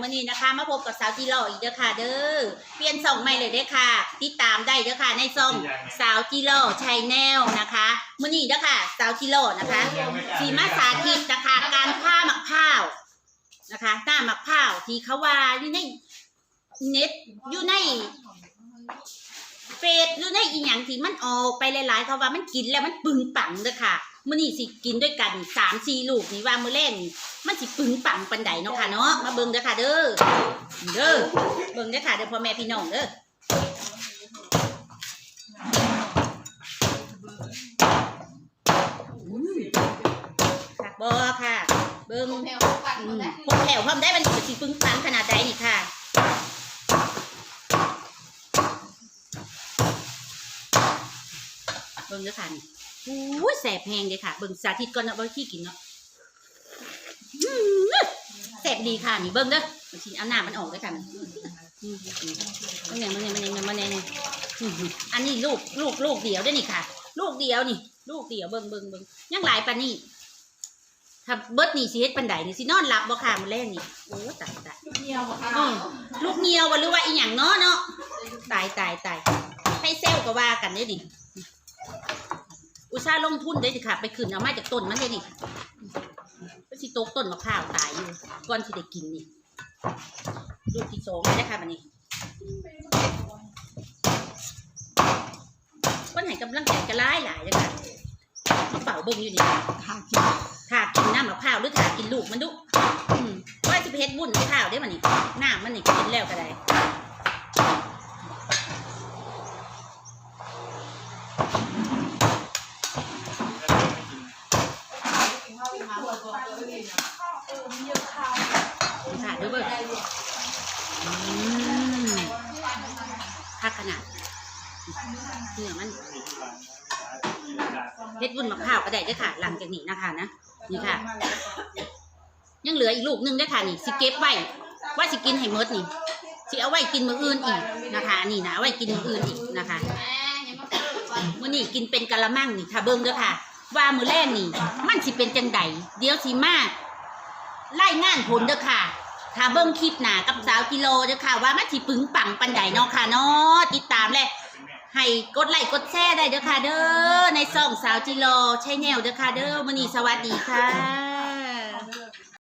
มื่อนี้นะคะ มาพบกับสาวจีโร่อีกเด้อค่ะ เด้อเปลี่ยนส่องใหม่เลยเด้อค่ะ ติดตามได้เด้อค่ะ ในซ่องสาวจีโร่ชัยแนลนะคะมื่อนี้เด้อค่ะ สาวจีโร่นะคะสีมาสาธิตนะคะ การผ้าหมักข้าวนะคะหน้าหมักข้าวที่เขาว่าอยู่ในเน็ตอยู่ในเฟซอยู่ในอีหยังที่มันออกไปหลายๆเขาว่ามันกินแล้วมันปึงปังเด้อค่ะ มื้อนี้สิกินด้วยกันสามสี่ลูกนี่ว่ามื้อแรกนี่มันสิปึงปังปันใดเนาะค่ะเนาะมาเบิ่งเด้อค่ะเด้อเด้อเบิ่งเด้อค่ะเด้อพ่อแม่พี่น้องเด้ออืมค่ะบ่ค่ะ เบิ่งแถวปัดอืหมดมแล้วพวกแถวพร้อมได้มันสิปึงปังขนาดใดนี่ค่ะเบิ่งเด้อค่ะนี่ อู้ยแสบแหงเลยค่ะเบิ่งสาธิตก่อนเนาะว่าขี้กินเนาะอื้อแสบดีค่ะนี่เบิ่งเด้อมันสิเอาหน้ามันออกเด้อค่ะมันอืมอืมมันเนี่ยมันเนี่ยมันเนี่ยมันเนี่ยเนี่ยอื้อหืออันนี้ลูกลูกลูกเดียวเด้อนี่ค่ะ ลูกเดียวนี่ ลูกเดียวเบิ่งเบิ่งเบิ่งยังหลายปานนี่ถ้าเบิดนี่สิเฮ็ดปานใดนี่สินอนหลับบ่ค่ะมื้อแรกนี่โอ้ตายตายลูกเดียวค่ะอืมลูกเงียวบ่หรือว่าอีหยังเนาะเนาะตายตายตายให้เซลก็ว่ากันเด้อดิ อุตส่าห์ลงทุนเด้อดิค่ะ ไปขึ้นเอามาจากต้นมันเด้นี่ก็สิตกต้นมะพร้าวตายอยู่ก่อนสิได้กินนี่ลูกที่สองเลยนะคะบัดนี้คนให้กำลังใจก็หลายหลายเลยค่ะมาเป่าเบิ่งอยู่นี่ทากินถากินน้ำมะพร้าวหรือถากินลูกมันดุว่าจะไปเฮ็ดบุญมะพร้าวได้มันนี่น้ำมันนี่กินแล้วก็ได้ ค่ะดูเบิ่งอืมคักขนาดเนื้อมันเฮ็ดบุญมะพร้าวก็ได้เด้อค่ะ หลังจากนี้นะคะนะ นี่ค่ะ ยังเหลืออีกลูกหนึงเด้อค่ะนี่สิเก็บไว้ ว่าสิกินให้หมดนี่สิเอาไว้กินมื้ออื่นอีกนะคะ นี่นะเอาไว้กินมื้ออื่นอีกนะคะแม่ยังมาเปิดก่อนมื้อนี้กินเป็นกะละมังนี่ถ้าเบิ่งเด้อค่ะ ว่ามือแรกนี่ มันสิเป็นจังไดเดี๋ยวสิมาไล่งานผลเด้อค่ะถ้าเบิ้งคลิปหนากับสาวกิโลเด้อค่ะ ว่ามันสิปึงปังปันใดเนาะค่ะเนาะติดตามเลยให้กดไลค์กดแชร์ได้เด้อค่ะ เด้อในซองสาวจิโลใช่แนวเด้อค่ะเด้อมื้อนี้สวัสดีค่ะ